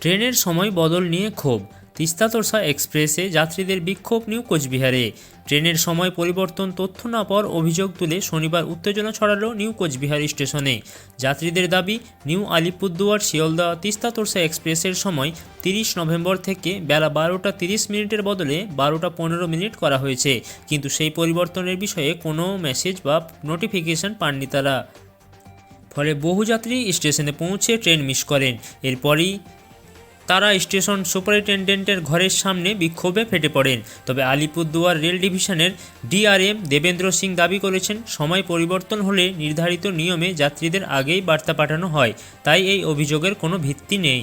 ট্রেনের সময় বদল নিয়ে ক্ষোভ। তিস্তা তোরসা এক্সপ্রেসে যাত্রীদের বিক্ষোভ নিউ কোচবিহারে। ট্রেনের সময় পরিবর্তন তথ্য না পাওয়ার অভিযোগ তুলে শনিবার উত্তেজনা ছড়ালো নিউ কোচবিহার স্টেশনে। যাত্রীদের দাবি, নিউ আলিপুরদুয়ার, শিয়ালদা, তিস্তা তোরসা এক্সপ্রেসের সময় তিরিশ নভেম্বর থেকে বেলা বারোটা তিরিশ মিনিটের বদলে বারোটা পনেরো মিনিট করা হয়েছে। কিন্তু সেই পরিবর্তনের বিষয়ে কোনো মেসেজ বা নোটিফিকেশন পাননি তারা। ফলে বহু যাত্রী স্টেশনে পৌঁছে ট্রেন মিস করেন। এরপরই তারা স্টেশন সুপারিনটেন্ডেন্টের ঘরের সামনে বিক্ষোভে ফেটে পড়েন। তবে আলিপুরদুয়ার রেল ডিভিশনের ডিআরএম দেবেন্দ্র সিং দাবি করেছেন, সময় পরিবর্তন হলে নির্ধারিত নিয়মে যাত্রীদের আগেই বার্তা পাঠানো হয়। তাই এই অভিযোগের কোনো ভিত্তি নেই।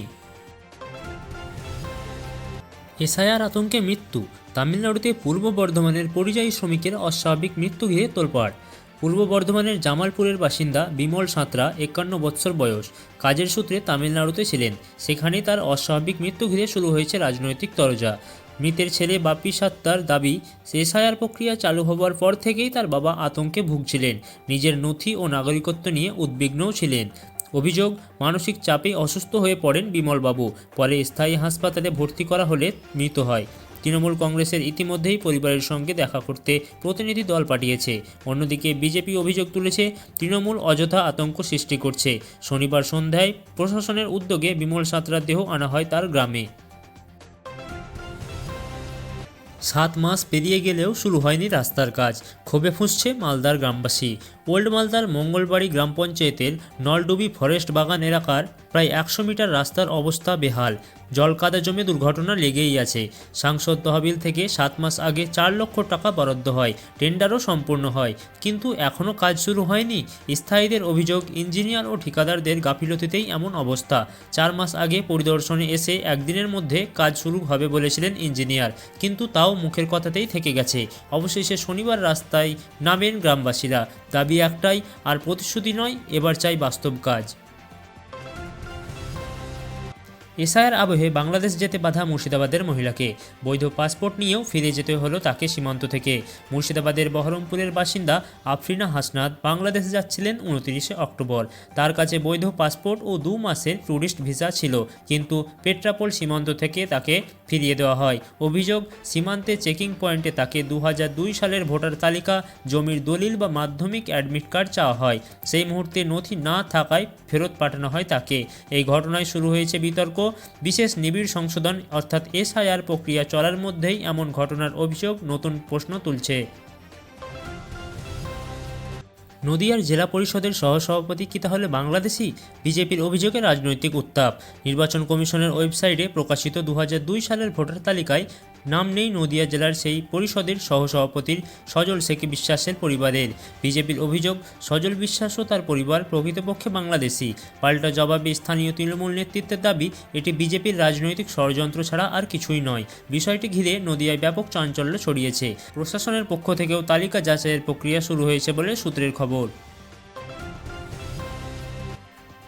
এসআইআর আতঙ্কে মৃত্যু। তামিলনাড়ুতে পূর্ব বর্ধমানের পরিযায়ী শ্রমিকের অস্বাভাবিক মৃত্যু ঘিরে তোলপাড়। পূর্ব বর্ধমানের জামালপুরের বাসিন্দা বিমল সাঁতরা একান্ন বৎসর বয়স। কাজের সূত্রে তামিলনাড়ুতে ছিলেন। সেখানে তার অস্বাভাবিক মৃত্যু ঘিরে শুরু হয়েছে রাজনৈতিক তরজা। মৃতের ছেলে বাপি সাত্তার দাবি এসআইআর প্রক্রিয়া চালু হবার পর থেকেই তার বাবা আতঙ্কে ভুগছিলেন। নিজের নথি ও নাগরিকত্ব নিয়ে উদ্বিগ্নও ছিলেন। অভিযোগ, মানসিক চাপে অসুস্থ হয়ে পড়েন বিমলবাবু। পরে স্থায়ী হাসপাতালে ভর্তি করা হলে মৃত হয়। তৃণমূল কংগ্রেসের ইতিমধ্যেই পরিবারের সঙ্গে দেখা করতে প্রতিনিধি দল পাঠিয়েছে। অন্যদিকে বিজেপি অভিযোগ তুলেছে, তৃণমূল অযথা আতঙ্ক সৃষ্টি করছে। শনিবার সন্ধ্যায় প্রশাসনের উদ্যোগে বিমল সাঁতরার দেহ আনা হয় তার গ্রামে। সাত মাস পেরিয়ে গেলেও শুরু হয়নি রাস্তার কাজ। ক্ষোভে ফুঁসছে মালদার গ্রামবাসী। ওল্ড মালদার মঙ্গলবাড়ি গ্রাম পঞ্চায়েতের নলডুবি ফরেস্ট বাগান এলাকার প্রায় একশো মিটার রাস্তার অবস্থা বেহাল। জল কাদা জমে দুর্ঘটনা লেগেই আছে। সাংসদ তহবিল থেকে সাত মাস আগে চার লক্ষ টাকা বরাদ্দ হয়। টেন্ডারও সম্পূর্ণ হয়। কিন্তু এখনও কাজ শুরু হয়নি। স্থায়ীদের অভিযোগ, ইঞ্জিনিয়ার ও ঠিকাদারদের গাফিলতিতেই এমন অবস্থা। চার মাস আগে পরিদর্শনে এসে একদিনের মধ্যে কাজ শুরু হবে বলেছিলেন ইঞ্জিনিয়ার। কিন্তু তাও মুখের কথাতেই থেকে গেছে। অবশেষে শনিবার রাস্তায় নামেন গ্রামবাসীরা। দাবি একটাই আর প্রতিশ্রুতি নয় এবার চাই বাস্তব কাজ। এসআইয়ের আবহে বাংলাদেশ যেতে বাধা মুর্শিদাবাদের মহিলাকে। বৈধ পাসপোর্ট নিয়েও ফিরে যেতে হলো তাকে সীমান্ত থেকে। মুর্শিদাবাদের বহরমপুরের বাসিন্দা আফরিনা হাসনাদ বাংলাদেশ যাচ্ছিলেন উনত্রিশে অক্টোবর। তার কাছে বৈধ পাসপোর্ট ও দু মাসের ট্যুরিস্ট ভিসা ছিল, কিন্তু পেট্রাপোল সীমান্ত থেকে তাকে ফিরিয়ে দেওয়া হয়। অভিযোগ, সীমান্তে চেকিং পয়েন্টে তাকে দু সালের ভোটার তালিকা, জমির দলিল বা মাধ্যমিক অ্যাডমিট কার্ড চাওয়া হয়। সেই মুহূর্তে নথি না থাকায় ফেরত পাঠানো হয় তাকে। এই ঘটনায় শুরু হয়েছে বিতর্ক বিশেষ নিবিড় সংশোধন অর্থাৎ এসআইআর প্রক্রিয়া চলার মধ্যেই এমন ঘটনার অভিযোগ নতুন প্রশ্ন তুলছে। নদিয়ার জেলা পরিষদের সহসভাপতি কি তাহলে বাংলাদেশি? বিজেপির অভিযোগে রাজনৈতিক উত্তাপ। নির্বাচন কমিশনের ওয়েবসাইটে প্রকাশিত দু হাজার দুই সালের ভোটার তালিকায় নাম নেই নদিয়া জেলার সেই পরিষদের সহসভাপতির সজল শেখি বিশ্বাসের পরিবারের। বিজেপির অভিযোগ, সজল বিশ্বাস ও তার পরিবার প্রকৃতপক্ষে বাংলাদেশি। পাল্টা জবাবে স্থানীয় তৃণমূল নেতৃত্বের দাবি, এটি বিজেপির রাজনৈতিক ষড়যন্ত্র ছাড়া আর কিছুই নয়। বিষয়টি ঘিরে নদিয়ায় ব্যাপক চাঞ্চল্য ছড়িয়েছে। প্রশাসনের পক্ষ থেকেও তালিকা যাচাইয়ের প্রক্রিয়া শুরু হয়েছে বলে সূত্রের খবর।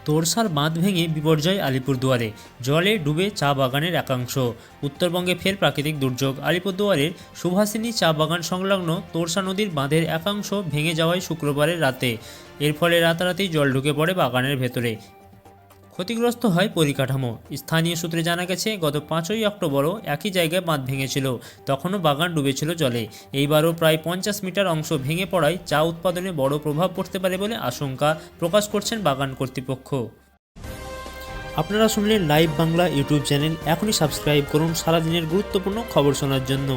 তোরসার বাঁধ ভেঙে বিপর্যয় আলিপুরদুয়ারে। জলে ডুবে চা বাগানের একাংশ। উত্তরবঙ্গে ফের প্রাকৃতিক দুর্যোগ। আলিপুরদুয়ারের সুভাষিনী চা বাগান সংলগ্ন তোরসা নদীর বাঁধের একাংশ ভেঙে যাওয়ায় শুক্রবারের রাতে। এর ফলে রাতারাতি জল ঢুকে পড়ে বাগানের ভেতরে। ক্ষতিগ্রস্ত হয় পরিকাঠামো। স্থানীয় সূত্রে জানা গেছে, গত পাঁচই অক্টোবরও একই জায়গায় বাঁধ ভেঙেছিল। তখনও বাগান ডুবেছিল জলে। এইবারও প্রায় পঞ্চাশ মিটার অংশ ভেঙে পড়ায় চা উৎপাদনে বড় প্রভাব পড়তে পারে বলে আশঙ্কা প্রকাশ করছেন বাগান কর্তৃপক্ষ। আপনারা শুনলেন লাইভ বাংলা ইউটিউব চ্যানেল। এখনই সাবস্ক্রাইব করুন সারাদিনের গুরুত্বপূর্ণ খবর শোনার জন্য।